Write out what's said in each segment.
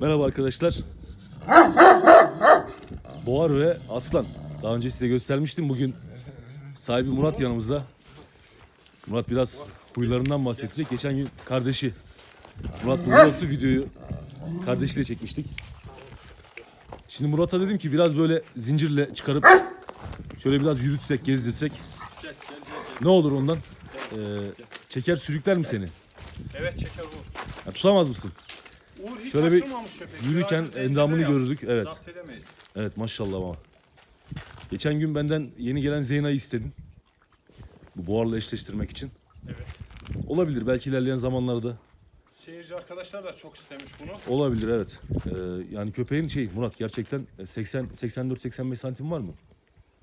Merhaba arkadaşlar. Boğar ve Aslan. Daha önce size göstermiştim. Bugün sahibi Murat yanımızda. Murat biraz huylarından bahsedecek. Geçen gün kardeşi Murat yoktu. Videoyu kardeşiyle çekmiştik. Şimdi Murat'a dedim ki biraz böyle zincirle çıkarıp şöyle biraz yürütsek, gezdirsek. Ne olur ondan? Ee, çeker sürükler mi seni? Evet çeker Uğur. Ya, tutamaz mısın? Hiç Şöyle bir açılmamış köpek. yürürken endamını yap. görürdük, evet. Zapt edemeyiz. Evet maşallah ama. Geçen gün benden yeni gelen Zeyna'yı istedin. Bu boğarla eşleştirmek için. Evet. Olabilir belki ilerleyen zamanlarda. Seyirci arkadaşlar da çok istemiş bunu. Olabilir evet. Ee, yani köpeğin şey Murat gerçekten 80 84 85 santim var mı?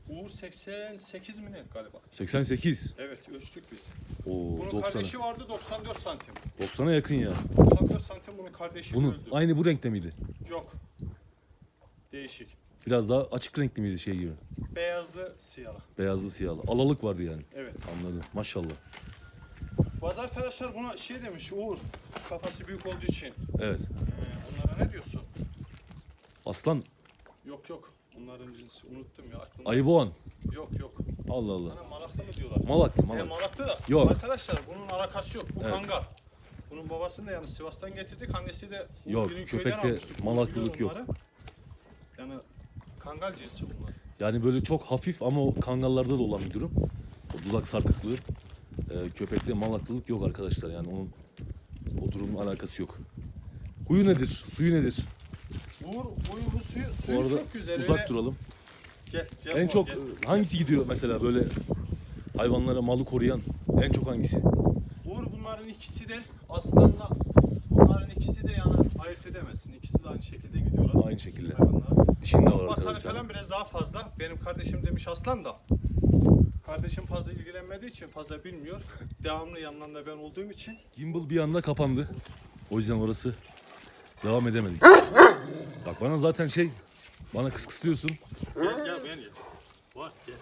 Uğur 88 mi ne galiba? 88. Evet ölçtük biz. Oo Bunun 90'a. kardeşi vardı 94 santim. 90'a yakın ya. 94 santim bunun kardeşi Bunun öldü. aynı bu renkte miydi? Yok. Değişik. Biraz daha açık renkli miydi şey gibi? Beyazlı siyahlı. Beyazlı siyahlı. Alalık vardı yani. Evet. Anladım. Maşallah. Bazı arkadaşlar buna şey demiş Uğur kafası büyük olduğu için. Evet. Ee, onlara ne diyorsun? Aslan Yok yok. Onların cinsi unuttum ya aklımda. ayı boğan. Yok yok. Allah Allah. Bana malaklı mı diyorlar? Malak He, malak. Malaklı da. Yok. Arkadaşlar bunun alakası yok. Bu Evet. kangal. Bunun babasını da yani Sivas'tan getirdik. Annesi de Yok, köpekte köyden almıştık. Bunu malaklılık yok. onları. Yani kangal cinsi bunlar. Yani böyle çok hafif ama o kangallarda da olan bir durum. O dudak sarkıklığı. Ee, köpekte malaklılık yok arkadaşlar yani onun o durumun alakası yok. Huyu nedir? Suyu nedir? Uğur, suyu, Bu suyu arada çok güzel. uzak öyle- duralım. Gel, gel En Uğur, çok gel. hangisi gidiyor mesela böyle hayvanlara malı koruyan en çok hangisi? Uğur bunların ikisi de aslanla bunların ikisi de yani ayırt edemezsin. İkisi de aynı şekilde gidiyorlar. Aynı şekilde. Hayvanlar. Dişinde var Basarı falan biraz daha fazla. Benim kardeşim demiş aslan da. Kardeşim fazla ilgilenmediği için fazla bilmiyor. Devamlı yanlarında ben olduğum için. Gimbal bir anda kapandı. O yüzden orası devam edemedik. Bak bana zaten şey bana kıskıslıyorsun. Gel gel ben gel. Var gel.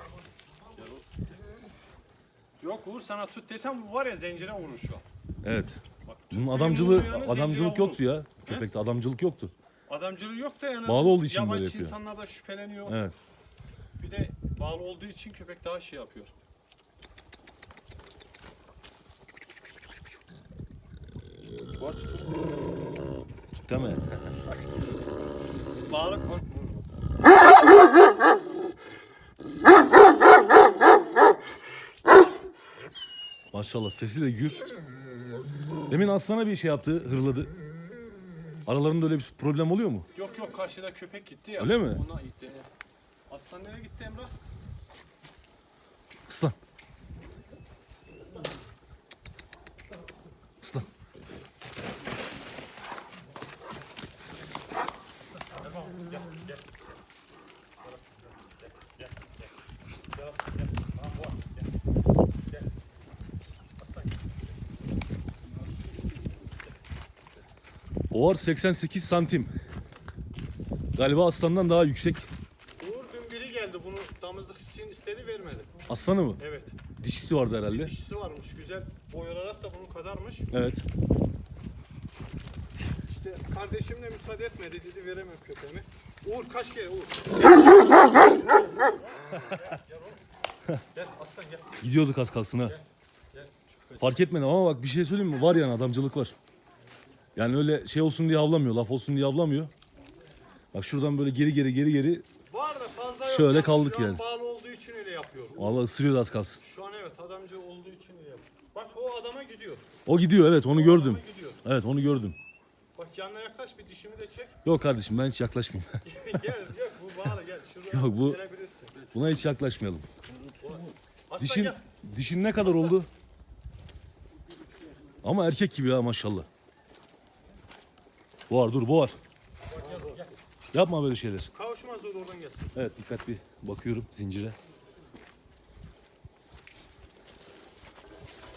Gel oğlum. Yok Uğur sana tut desem bu var ya zincire vurur şu an. Evet. Bak, Bunun adamcılığı adamcılık vurur. yoktu ya. Köpekte adamcılık yoktu. Adamcılığı yok da yani. Bağlı olduğu için yabancı böyle yapıyor. insanlar da şüpheleniyor. Evet. Bir de bağlı olduğu için köpek daha şey yapıyor. Var tutun. Değil mi? Bağlı. Maşallah sesi de gür. Demin aslana bir şey yaptı, hırladı. Aralarında öyle bir problem oluyor mu? Yok yok karşıda köpek gitti ya. Öyle mi? Ona gitti. Aslan nereye gitti Emrah? Aslan. Aslan. Gel gel. Gel gel gel. Gel aslan gel. Tamam bu var. Gel. Gel. Aslan gel. Oğar 88 santim. Galiba aslandan daha yüksek. Uğur dün biri geldi bunu damızlık için istedi vermedi. Aslanı mı? Evet. Dişisi vardı herhalde. Dişisi varmış güzel. Boy olarak da bunun kadarmış. Evet. İşte kardeşim de müsaade etmedi dedi veremem köpeğimi. Uğur kaç kere Uğur. gel oğlum. Gel aslan gel. Gidiyorduk az kalsın ha. Gel. Fark etmedim ama bak bir şey söyleyeyim mi? Var yani adamcılık var. Yani öyle şey olsun diye avlamıyor, laf olsun diye avlamıyor. Bak şuradan böyle geri geri geri geri Var da fazla yok. Şöyle ya. kaldık Şu an yani. bağlı olduğu için öyle yapıyor. vallahi ısırıyordu az kalsın. Şu an evet adamcı olduğu için öyle yapıyor. Bak o adama gidiyor. O gidiyor evet onu gördüm. adama gidiyor. Evet onu gördüm. Bak yanına yaklaş bir dişimi de çek. Yok kardeşim ben hiç yaklaşmayayım. gel gel bu bağlı gel. Şuradan Yok, bu- gelebilirsin. Buna hiç yaklaşmayalım. Aslan Dişin gel. dişin ne kadar oldu? Ama erkek gibi ya maşallah. Boğar dur boğar. Yapma böyle şeyler. Kavuşmaz zor oradan gelsin. Evet dikkatli bakıyorum zincire.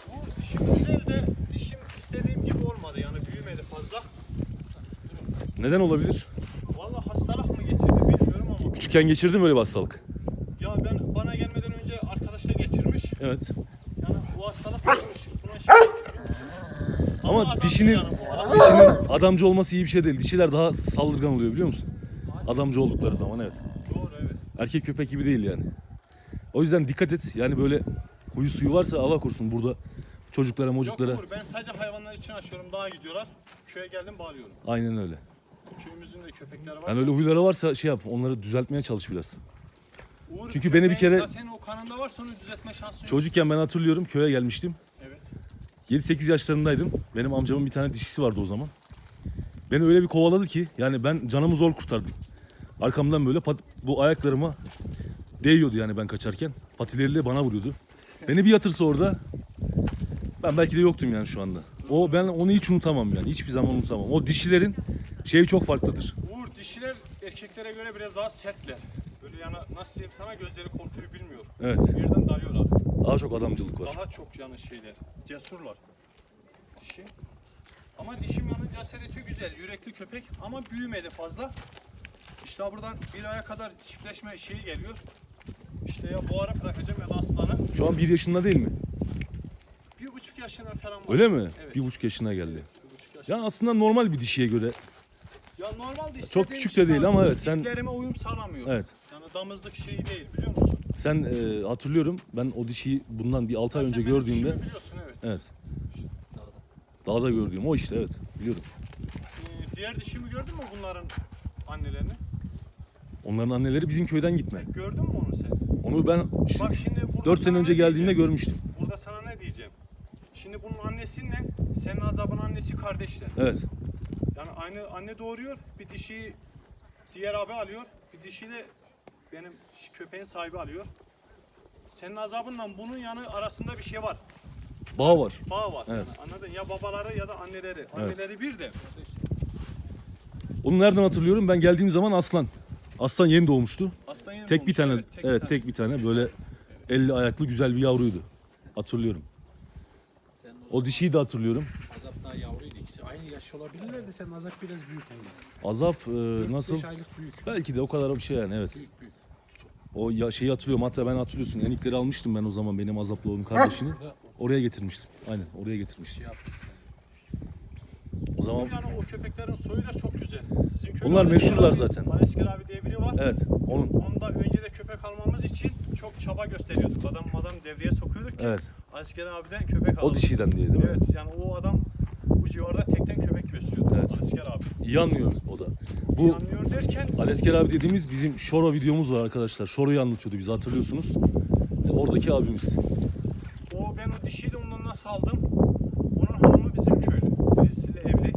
Bu dişim güzel de dişim istediğim gibi olmadı yani büyümedi fazla. Neden olabilir? Vallahi hastalık mı geçirdi bilmiyorum ama. Küçükken geçirdim öyle bir hastalık. Ya ben bana gelmeden önce arkadaş da geçirmiş. Evet. Yani bu hastalık geçmiş. Buna şey Ama dişinin dişinin adamcı olması iyi bir şey değil. Dişiler daha saldırgan oluyor biliyor musun? Adamcı oldukları zaman evet. Doğru evet. Erkek köpek gibi değil yani. O yüzden dikkat et. Yani böyle huyu suyu varsa Allah korusun burada çocuklara Yok mocuklara. Uğur ben sadece hayvanlar için açıyorum. Dağa gidiyorlar. Köye geldim bağlıyorum. Aynen öyle. Köyümüzün de köpekleri var. Yani öyle huyları varsa şey yap onları düzeltmeye çalış biraz. Uğur, Çünkü beni bir kere- Zaten o kanında varsa onu düzeltme şansın yok. Çocukken ben hatırlıyorum köye gelmiştim. Evet. 7-8 yaşlarındaydım. Benim amcamın bir tane dişisi vardı o zaman. Beni öyle bir kovaladı ki yani ben canımı zor kurtardım. Arkamdan böyle pat- bu ayaklarıma değiyordu yani ben kaçarken. Patileriyle bana vuruyordu. Beni bir yatırsa orada ben belki de yoktum yani şu anda. O ben onu hiç unutamam yani. Hiçbir zaman unutamam. O dişilerin şeyi çok farklıdır. Uğur dişiler erkeklere göre biraz daha sertler. Böyle yani nasıl diyeyim sana gözleri korkuyu bilmiyor. Evet. Birden dalıyorlar. Daha çok adamcılık var. Daha çok yani şeyler. Cesurlar. Dişi. Ama dişim yanın cesareti güzel. Yürekli köpek ama büyümedi fazla. İşte buradan bir aya kadar çiftleşme şeyi geliyor. İşte ya bu ara bırakacağım ya da aslanı. Şu an bir yaşında değil mi? Bir buçuk yaşına falan var. Öyle mi? Evet. Bir buçuk yaşına geldi. Bir buçuk yaşına. Ya aslında normal bir dişiye göre. Ya normalde Çok küçük de değil ama evet, sen- Diklerime uyum sağlamıyor. Evet. Yani damızlık şeyi değil biliyor musun? Sen e, hatırlıyorum ben o dişiyi bundan bir 6 ay önce benim gördüğümde biliyorsun evet. evet. Dağda gördüğüm o işte evet biliyorum. Ee, diğer dişimi gördün mü bunların annelerini? Onların anneleri bizim köyden gitme. Gördün mü onu sen? Onu ben Bak şimdi burada 4 sene sana önce ne geldiğimde diyeceğim? görmüştüm. Burada sana ne diyeceğim? Şimdi bunun annesiyle senin azabın annesi kardeşler. Evet. Yani aynı anne doğuruyor, bir dişi diğer abi alıyor, bir dişi de benim köpeğin sahibi alıyor. Senin azabınla bunun yanı arasında bir şey var. Bağ var. Bağ var. Evet. Yani anladın? Ya babaları ya da anneleri. Anneleri bir de. Onu nereden hatırlıyorum? Ben geldiğim zaman aslan. Aslan yeni doğmuştu. Aslan yeni Tek bir tane evet, evet, bir tane. tek bir tane böyle 50 ayaklı güzel bir yavruydu. Hatırlıyorum. Sen O dişiyi de hatırlıyorum. Azap daha yavruydu ikisi. Aynı yaş olabilirler de sen Azap biraz büyük ondan. Azap e, nasıl? 5 aylık büyük. Belki de o kadar bir şey yani evet. Büyük büyük. O ya şeyi hatırlıyorum hatta ben hatırlıyorsun enikleri almıştım ben o zaman benim Azap'la onun kardeşini. Oraya getirmiştim. Aynen oraya getirmiştim. Şey. O zaman Yani o köpeklerin soyu da çok güzel. Sizin köyde Onlar meşhurlar abi- zaten. Alesker abi diye biri var. evet onun Onda önce de köpek almamız için çok çaba gösteriyorduk. Adam adam devreye sokuyorduk ki evet Alesker abiden köpek alalım. o dişiden diye değil mi? Evet yani o adam bu civarda tekten köpek besliyordu. Evet. Alesker abi. İyi anlıyor o da. Bu Yanmıyor derken Alesker abi dediğimiz bizim Şoro videomuz var arkadaşlar. Şoro'yu anlatıyordu bize hatırlıyorsunuz. E, Oradaki abimiz. o ben o dişiyi de ondan nasıl aldım? Onun hanımı bizim köylü. Birisiyle evli.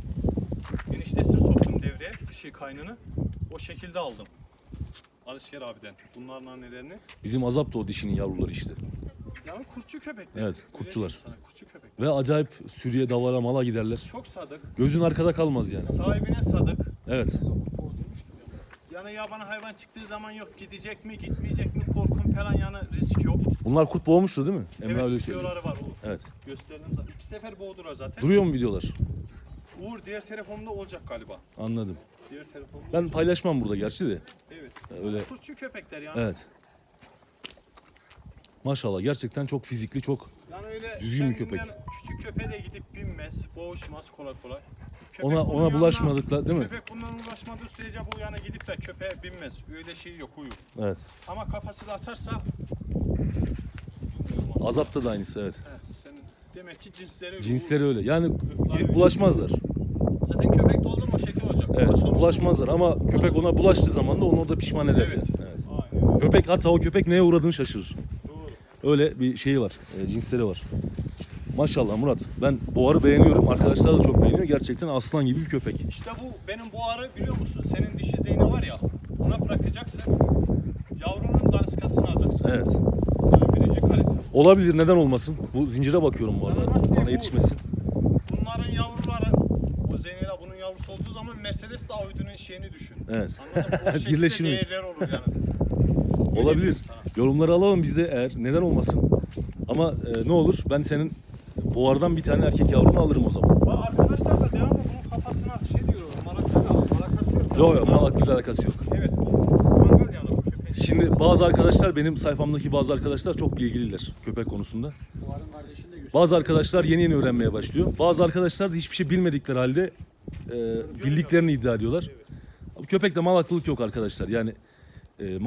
Eniştesini soktum devreye. Dişi kaynını. O şekilde aldım. Alesker abiden. Bunların annelerini. Bizim Azap da o dişinin yavruları işte. Yani kurtçu köpek. Evet, kurtçular. Sana, kurtçu köpek. Ve acayip sürüye, davara, mala giderler. Çok sadık. Gözün arkada kalmaz yani. Sahibine sadık. Evet. Yani yabani hayvan çıktığı zaman yok gidecek mi gitmeyecek mi korkum falan yani risk yok. Bunlar kurt boğmuştu değil mi? Emre evet öyle söyledi. videoları var Uğur. Evet. Gösterdim zaten. İki sefer boğdular zaten. Duruyor mu videolar? Uğur diğer telefonumda olacak galiba. Anladım. Diğer telefonumda Ben olacak. paylaşmam burada gerçi de. Evet. Öyle. Kurtçu köpekler yani. Evet. Maşallah gerçekten çok fizikli, çok Yani öyle Düzgün bir kendinden köpek. Küçük köpeğe de gidip binmez, boğuşmaz kolay kolay. Köpek ona bunun ona yanına- bulaşmadıkla değil mi? Köpek bundan ulaşmadığı sürece bu yana gidip de köpeğe binmez. Öyle şey yok huyu. Evet. Ama kafası da atarsa Azap'ta da aynısı evet. Evet, senin demek ki cinsleri öyle. Cinsleri öyle. Yani gidip bulaşmazlar. Zaten köpek doldun o şekil olacak. Evet. Bulaşan- Bulaşmazlar ama köpek ona bulaştığı zaman da onu orada pişman eder. Evet. Evet. Aynen. Köpek hatta o köpek neye uğradığını şaşırır. Öyle bir şeyi var. e, cinsleri var. Maşallah Murat. Ben Boğar'ı beğeniyorum. Arkadaşlar da çok beğeniyor. Gerçekten aslan gibi bir köpek. İşte bu benim bu arı biliyor musun? Senin dişi zeyne var ya. Ona bırakacaksın. Yavrunun daniskasını alacaksın. Evet. Yani birinci kalite. Olabilir neden olmasın? Bu zincire bakıyorum bu Sana arada. nasıl diyeyim Bana bu? yetişmesin. Bunların yavruları o Zeynela bunun yavrusu olduğu zaman Mercedes Audi'nin şeyini düşün. Evet. Anladın mı? O şekilde Birleşimi. değerler olur yani. Öyle Olabilir. diyeyim sana. Yorumları alalım biz de eğer. Neden olmasın? Ama e, ne olur ben senin Boğar'dan bir tane erkek yavrunu alırım o zaman. Bak arkadaşlar da devamlı bunun kafasına şey diyor. Malaka da malakası yok. Yok yok malaklıkla alakası yok. Evet bu mangal yani bu köpeğin. Şimdi bazı arkadaşlar benim sayfamdaki bazı arkadaşlar çok bilgililer köpek konusunda. Buhar'ın kardeşini de Bazı arkadaşlar yeni yeni öğrenmeye başlıyor. Bazı arkadaşlar da hiçbir şey bilmedikleri halde e, bildiklerini iddia ediyorlar. Ama Köpekte malaklılık yok arkadaşlar. Yani e,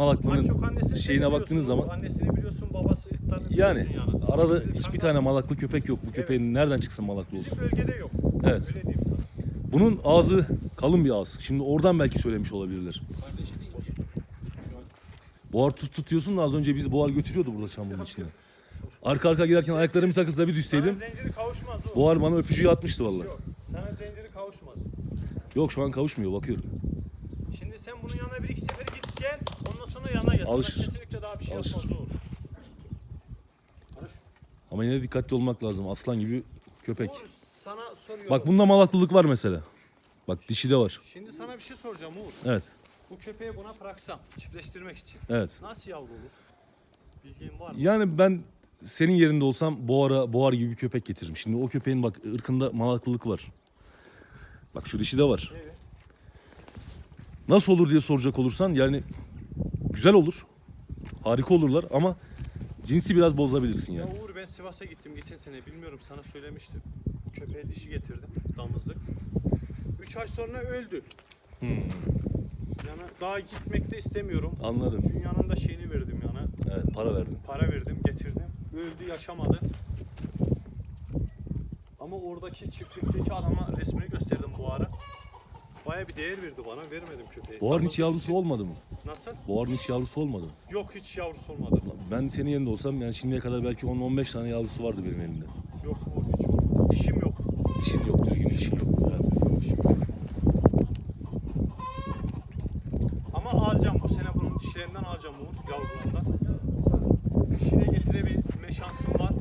annesini şeyine baktığınız zaman Annesini biliyorsun, babası yani biliyorsun yani. arada Kangal- hiçbir tane malaklı köpek yok. Bu köpeğin nereden çıksın malaklı olsun? Bizim bölgede yok. Evet. Öyle diyeyim sana. Bunun ağzı kalın bir ağız. Şimdi oradan belki söylemiş olabilirler. Buhar tut tutuyorsun da az önce bizi buhar götürüyordu burada çamurun içine. Arka arka girerken ayaklarım bir takılsa bir düşseydim. Sana zinciri kavuşmaz o. Buhar bana öpücüğü atmıştı vallahi. Yok. Sana zinciri kavuşmaz. Yok şu an kavuşmuyor bakıyorum. Şimdi sen bunun yanına bir iki sefer git gel. Ondan sonra yanına gel. Sana Alışır. kesinlikle daha bir şey Alışır. yapmaz o. Ama yine dikkatli olmak lazım. Aslan gibi köpek. Uğur sana soruyorum. Bak bunda malaklılık var mesela. Bak dişi de var. Şimdi sana bir şey soracağım Uğur. Evet. Bu köpeği buna bıraksam çiftleştirmek için Evet. nasıl yavru olur? Bilgin var mı? Yani ben senin yerinde olsam boğara, boğar gibi bir köpek getiririm. Şimdi o köpeğin bak ırkında malaklılık var. Bak şu dişi de var. Evet. Nasıl olur diye soracak olursan yani güzel olur. Harika olurlar ama cinsi biraz bozabilirsin Ya yani. Uğur ben Sivas'a gittim geçen sene bilmiyorum sana söylemiştim. Bu köpeğe dişi getirdim damızlık. 3 ay sonra öldü. Hmm. Yani daha gitmek de istemiyorum. Anladım. Dünyanın da şeyini verdim yani. Evet para verdim. Para verdim, getirdim. Öldü, yaşamadı. Ama oradaki çiftlikteki adama resmini gösterdim bu ara. Baya bir değer verdi bana, vermedim köpeği. Boğarın hiç yavrusu için- olmadı mı? Nasıl? Boğarın hiç yavrusu olmadı? Yok hiç yavrusu olmadı. Ben senin yerinde olsam yani şimdiye kadar belki 10-15 tane yavrusu vardı benim elimde. Yok bu hiç olmadı. Dişim yok. Dişin yok, düzgün dişin yok. Evet. Dişim yok. Ama alacağım bu sene bunun dişlerinden alacağım Uğur, yavrularından. Dişine getirebilme şansım var.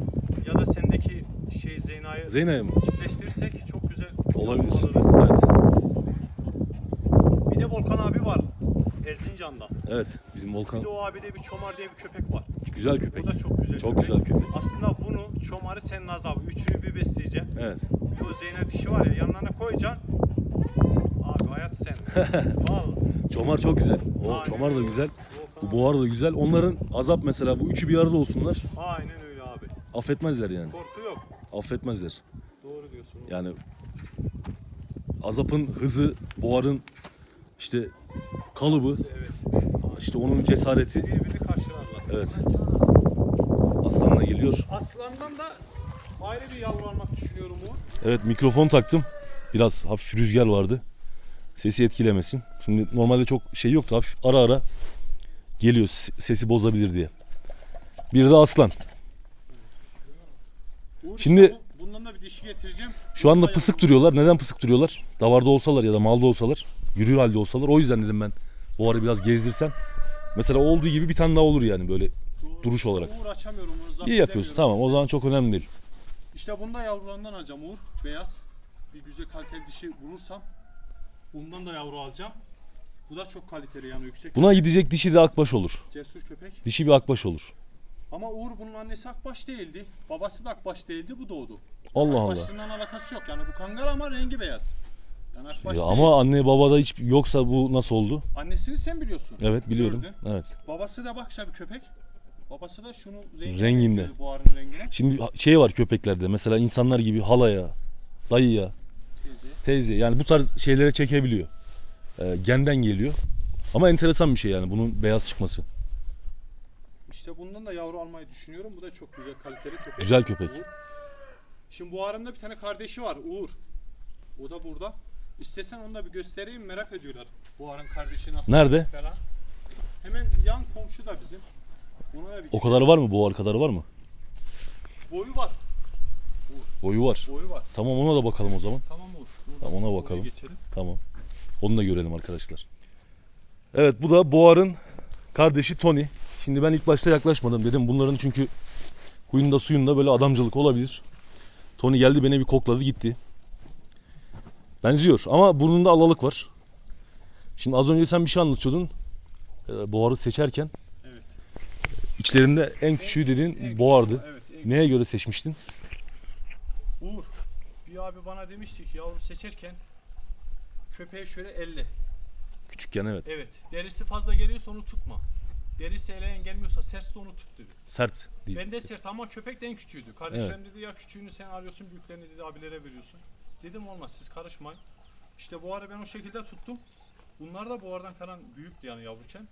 Ya da sendeki şey Zeyna'yı Zeyna'ya mı? çiftleştirirsek çok güzel Olabilir. alırız. Evet. Bir de Volkan abi var. Erzincan'da. Evet. Bizim Volkan Bir de o abide bir Çomar diye bir köpek var. güzel köpek. O da çok güzel Çok köpek. güzel köpek. Aslında bunu, Çomar'ı sen Naz abi. Üçünü bir besleyeceksin. Evet. Bir o Zeyna dişi var ya yanlarına koyacaksın. Abi hayat sen. Vallahi. Çomar çok güzel. O Aynen çomar da güzel. Bu boğar da güzel. Onların azap mesela bu üçü bir arada olsunlar. Aynen öyle abi. Affetmezler yani. Korku yok. Affetmezler. Doğru diyorsun. Yani azapın hızı, boğarın işte kalıbı, Evet. işte onun cesareti. Birbirini karşılarlar. Evet. Aslanla geliyor. Aslandan da ayrı bir yavru almak düşünüyorum Uğur. Evet mikrofon taktım. Biraz hafif rüzgar vardı. Sesi etkilemesin. Şimdi normalde çok şey yoktu. Hafif ara ara geliyor sesi bozabilir diye. Bir de aslan. Şimdi- bundan da bir dişi getireceğim. Şu anda pısık duruyorlar. Neden pısık duruyorlar? Davarda olsalar ya da malda olsalar, yürür halde olsalar. O yüzden dedim ben bu arada biraz gezdirsen. Mesela olduğu gibi bir tane daha olur yani böyle duruş olarak. Uğur açamıyorum zapt İyi yapıyorsun edemiyorum. tamam o zaman çok önemli değil. İşte bunda yavrularından alacağım Uğur. Beyaz. Bir güzel kaliteli dişi bulursam bundan da yavru alacağım. Bu da çok kaliteli yani yüksek. Buna gidecek dişi de akbaş olur. Cesur köpek. Dişi bir akbaş olur. Ama Uğur bunun annesi akbaş değildi. Babası da akbaş değildi. Bu doğdu. Allah Allah. Akbaşlığından alakası yok. Yani bu kangal ama rengi beyaz. Yani akbaş Ya değil. ama anne babada hiç yoksa bu nasıl oldu? Annesini sen biliyorsun. Evet biliyorum. Gördün. Evet. Babası da bak işte bir köpek. Babası da şunu Renginde. benziyordu, Bu arının rengine. Şimdi şey var köpeklerde mesela insanlar gibi halaya, dayıya, Teyze. teyze yani bu tarz şeylere çekebiliyor. Ee, genden geliyor. Ama enteresan bir şey yani bunun beyaz çıkması. İşte bundan da yavru almayı düşünüyorum. Bu da çok güzel kaliteli köpek. Güzel köpek. Uğur. Şimdi bu arında bir tane kardeşi var Uğur. O da burada. İstesen onu da bir göstereyim merak ediyorlar. Bu arın kardeşi nasıl Nerede? falan. Hemen yan komşu da bizim. Ona da bir O kadarı var mı? Bu kadarı var mı? boyu var. Boyu var. Boyu var. Tamam ona da bakalım o zaman. Tamam Uğur. Buradan Tamam, ona bakalım. Geçelim. Tamam. Onu da görelim arkadaşlar. Evet bu da Boğar'ın kardeşi Tony. Şimdi ben ilk başta yaklaşmadım dedim. Bunların çünkü huyunda suyunda böyle adamcılık olabilir. Tony geldi beni bir kokladı gitti. Benziyor ama burnunda alalık var. Şimdi az önce sen bir şey anlatıyordun. Ee, Boğar'ı seçerken. Evet. İçlerinde en küçüğü dedin En Boğar'dı. küçüğü, Evet. en Neye göre seçmiştin? Uğur, bir abi bana demişti ki yavru seçerken köpeği şöyle elle. Küçükken evet. Evet, derisi fazla geliyorsa onu tutma. Derisi eleğin gelmiyorsa sertse onu tut dedi. Sert değil. Ben de sert ama köpek de en küçüğüydü. Kardeşlerim dedi ya küçüğünü sen arıyorsun büyüklerini dedi abilere veriyorsun. Dedim olmaz siz karışmayın. İşte bu ara ben o şekilde tuttum. Bunlar da buhardan falan büyüktü yani yavruken.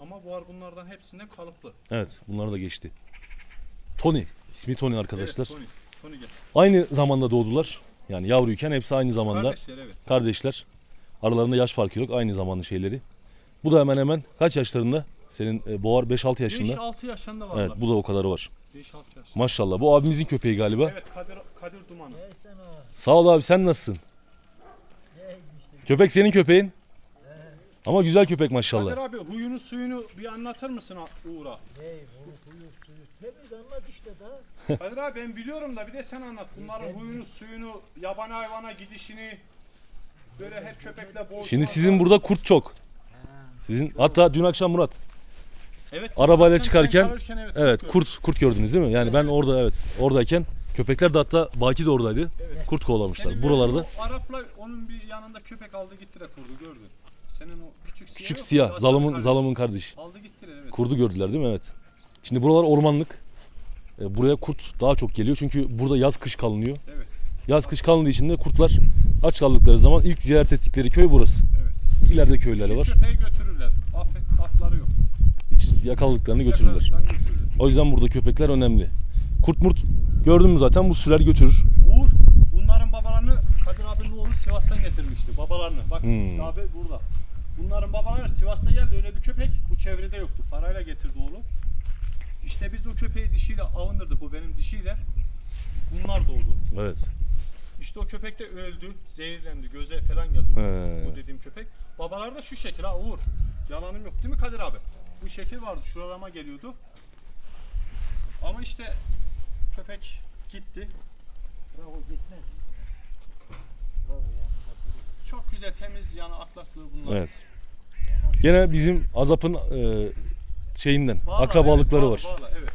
Ama buhar bunlardan hepsinden kalıplı. Evet bunları da geçti. Tony. ismi Tony arkadaşlar. Evet, Tony. Tony gel. Aynı zamanda doğdular. Yani yavruyken hepsi aynı zamanda. Kardeşler evet. Kardeşler. Aralarında yaş farkı yok. Aynı zamanlı şeyleri. Bu da hemen hemen kaç yaşlarında? Senin e, boğar 5-6 yaşında. 5-6 yaşında varlar. Evet bu da o kadarı var. 5-6 yaşında. Maşallah. Bu abimizin köpeği galiba. Evet Kadir, Kadir Dumanı. Sağ ol abi sen nasılsın? Köpek senin köpeğin. Ama güzel köpek maşallah. Kadir abi huyunu suyunu bir anlatır mısın Uğur'a? Hey, bu huyu suyu temiz anlat işte da. Kadir abi ben biliyorum da bir de sen anlat. Bunların huyunu suyunu, yabani hayvana gidişini, böyle her köpekle boğuşma. Şimdi sizin burada kurt çok. Sizin hatta dün akşam Murat evet, arabayla çıkarken- evet, evet kurt kurt gördünüz değil mi? Yani ben orada evet oradayken köpekler de hatta Baki de oradaydı. Evet. Kurt kovalamışlar. Senin Buralarda o Arap'la onun bir yanında köpek aldı gitti de kurdu gördün. Senin o küçük siyah küçük yok siyah zalımın kardeş. zalımın kardeşi. Aldı gitti de evet. Kurdu gördüler değil mi? Evet. Şimdi buralar ormanlık. E, Buraya kurt daha çok geliyor çünkü burada yaz kış kalınıyor. Evet. Yaz kış kalındığı için de kurtlar aç kaldıkları zaman ilk ziyaret ettikleri köy burası. Evet. İleride köyleri var. köpeği götürürler. Affet, afları yok. Hiç yakaladıklarını götürürler. O yüzden burada köpekler önemli. Kurt murt gördün mü zaten bu sürer götürür. Uğur bunların babalarını Kadir abinin oğlu Sivas'tan getirmişti. Babalarını. Bak Hmm. işte abi burada. Bunların babaları Sivas'ta geldi öyle bir köpek bu çevrede yoktu. Parayla getirdi oğlu. İşte biz o köpeği dişiyle avındırdık o benim dişiyle. Bunlar doğdu. Evet. İşte o köpek de öldü, zehirlendi, göze falan geldi o, o dediğim köpek. Babalar da şu şekil ha Uğur. Yalanım yok değil mi Kadir abi? Bu şekil vardı, şuralarıma geliyordu. Ama işte köpek gitti. Bravo gitmez. Bravo. Çok güzel, temiz yani ahlaklı bunlar. Evet. Gene bizim Azap'ın e, şeyinden Bağla, akrabalıkları evet, var. bağla, bağla, evet.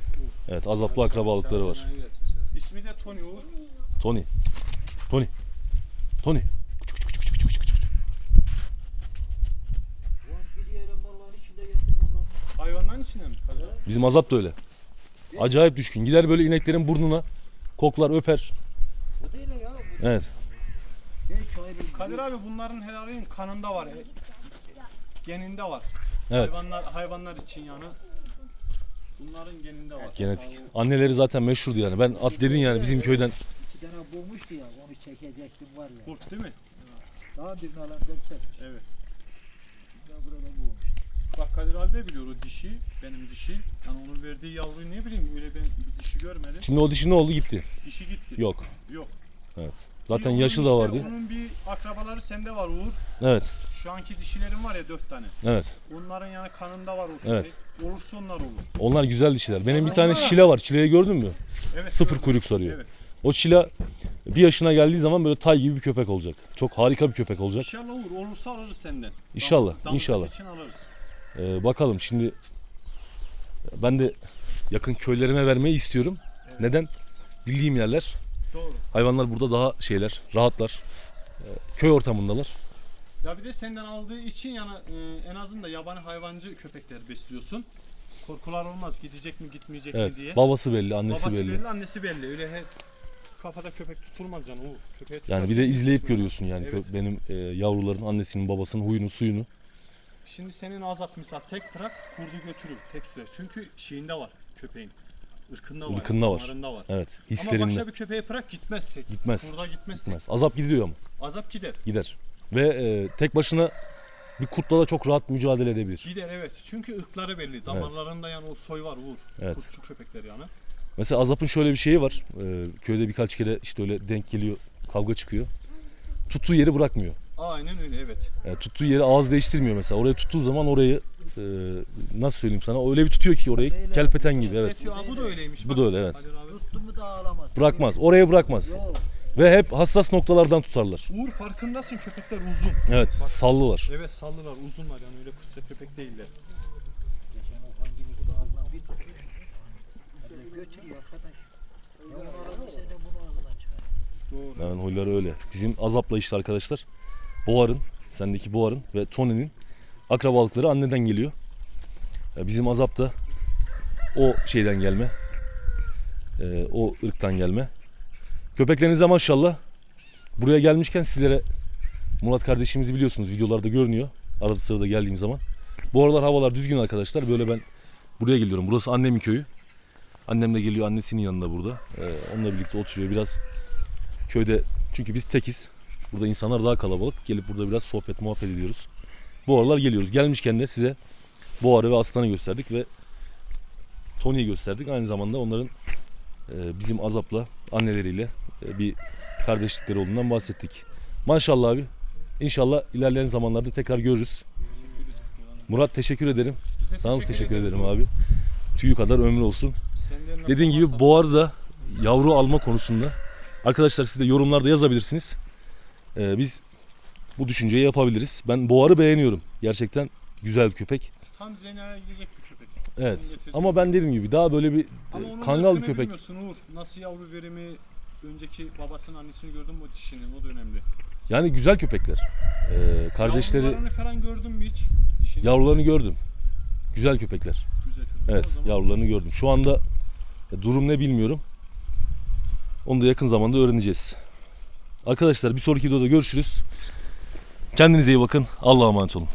Evet Azap'la akrabalıkları var. İsmi de Tony Uğur. Tony. Tony. Tony. Allah'ım. Hayvanların içinde mi abi? Bizim Azap da öyle. Acayip düşkün. Gider böyle ineklerin burnuna koklar öper. Bu değil ya. Bu Evet. Kadir abi bunların helalinin kanında var. e, Geninde var. Evet. Hayvanlar, hayvanlar için yani. Bunların geninde var. Genetik. Anneleri zaten meşhurdu yani. Ben at dedin yani bizim köyden. İki tane bulmuştu ya onu çekecektim var ya. Kurt değil mi? Daha birini alan derken. Evet. Ya burada. Bak Kadir abi de biliyor o dişi, benim dişi. Yani onun verdiği yavruyu ne bileyim öyle ben bir dişi görmedim. Şimdi o dişi ne oldu gitti. Dişi gitti. Yok. Yok. Evet. Zaten Bir onun yaşı da işte, vardı. Onun bir akrabaları sende var Uğur. Evet. Şu anki dişilerim var ya dört tane. Evet. Onların yani kanında var o Evet. köpek. Olursa onlar olur. Onlar güzel dişiler. Benim bir tane şile var. Çileyi gördün mü? Evet. Sıfır gördüm. kuyruk sarıyor. Evet. O şila bir yaşına geldiği zaman böyle tay gibi bir köpek olacak. Çok harika bir köpek olacak. İnşallah Uğur. Olursa alırız senden. İnşallah, damızlık inşallah. için alırız. Ee, bakalım şimdi ben de yakın köylerime vermeyi istiyorum. Neden? Bildiğim yerler. Doğru. Hayvanlar burada daha şeyler, rahatlar. Ee, köy ortamındalar. Ya bir de senden aldığı için yani e, en azından yabani hayvancı köpekler besliyorsun. Korkular olmaz gidecek mi gitmeyecek Evet. mi diye. Babası belli, annesi Babası belli. belli, annesi belli. Öyle he, kafada köpek tutulmaz yani. O köpeğe Yani tutar. bir de izleyip görüyorsun yani Evet. benim e, yavruların annesinin, babasının huyunu, suyunu. Şimdi senin azap misal tek bırak kurdu götürür tek süre. Çünkü şeyinde var köpeğin. Irkında var. Irkında var. damarında var. Evet, Ama hislerinde başka bir köpeğe bırak gitmez tek. Gitmez. Kurda gitmez, gitmez. Azap gidiyor ama tek. Azap gider. gider. Ve e, tek başına bir kurtla da çok rahat mücadele edebilir. Gider evet. Çünkü ırkları belli. Damarlarında yani o soy var Uğur. Evet. Kurtçu köpekler yani. Mesela Azap'ın şöyle bir şeyi var. Ee, köyde birkaç kere işte öyle denk geliyor, kavga çıkıyor. Tuttuğu yeri bırakmıyor. Aynen öyle evet. Yani tuttuğu yeri ağız değiştirmiyor mesela. Oraya tuttuğu zaman orayı e, nasıl söyleyeyim sana? Öyle bir tutuyor ki orayı kelpeten gibi. Evet. Tetiyor. Aa, bu da öyleymiş. Bu da öyle evet. Kadir abi. Tuttu mu da ağlamaz. Bırakmaz. Oraya bırakmaz. Yok. Ve hep hassas noktalardan tutarlar. Uğur farkındasın köpekler uzun. Evet, Bak. sallılar. Evet sallılar uzunlar yani öyle kısa köpek değiller. Geçen o hangini bunu ağzından bir tutuyor. Böyle götürüyor arkadaş. Ya bunu ağzından sen de bunu ağzından çıkar. Doğru. Yani huyları öyle. Bizim Azap'la işte arkadaşlar. Boğar'ın, sendeki Boğar'ın ve Tony'nin akrabalıkları anneden geliyor. Bizim azap da o şeyden gelme. Ee, o ırktan gelme. Köpeklerinize maşallah. Buraya gelmişken sizlere Murat kardeşimizi biliyorsunuz videolarda görünüyor. Arada sırada geldiğim zaman. Bu aralar havalar düzgün arkadaşlar. Böyle ben buraya geliyorum. Burası annemin köyü. Annem de geliyor annesinin yanında burada. Ee, onunla birlikte oturuyor biraz. Köyde çünkü biz tekiz. Burada insanlar daha kalabalık. Gelip burada biraz sohbet muhabbet ediyoruz. Bu aralar geliyoruz. Gelmişken de size Boğarı ve Aslan'ı gösterdik ve Tony'yi gösterdik. Aynı zamanda onların e, bizim Azap'la anneleriyle e, bir kardeşlikleri olduğundan bahsettik. Maşallah abi. İnşallah ilerleyen zamanlarda tekrar görürüz. Murat teşekkür ederim. Biz de Sana teşekkür, ederim abi. Tüyü kadar ömrü olsun. Dediğin gibi boğarı da yavru alma konusunda arkadaşlar siz de yorumlarda yazabilirsiniz. Ee, biz bu düşünceyi yapabiliriz. Ben boğarı beğeniyorum. Gerçekten güzel bir köpek. Tam Zeyna'ya gidecek bir köpek. Evet. Ama ben dediğim gibi daha böyle bir Ama e, onun kangal bir ırkını köpek. bilmiyorsun Uğur. Nasıl yavru verimi, önceki babasının annesini gördün mü o dişinin o da önemli. Yani güzel köpekler. Ee, kardeşleri Yavrularını falan gördün mü hiç? Dişini. yavrularını gördüm. Güzel köpekler. Güzel köpek. Evet, zaman yavrularını gördüm. Şu anda e, durum ne bilmiyorum. Onu da yakın zamanda öğreneceğiz. Arkadaşlar bir sonraki videoda görüşürüz. Kendinize iyi bakın. Allah'a emanet olun.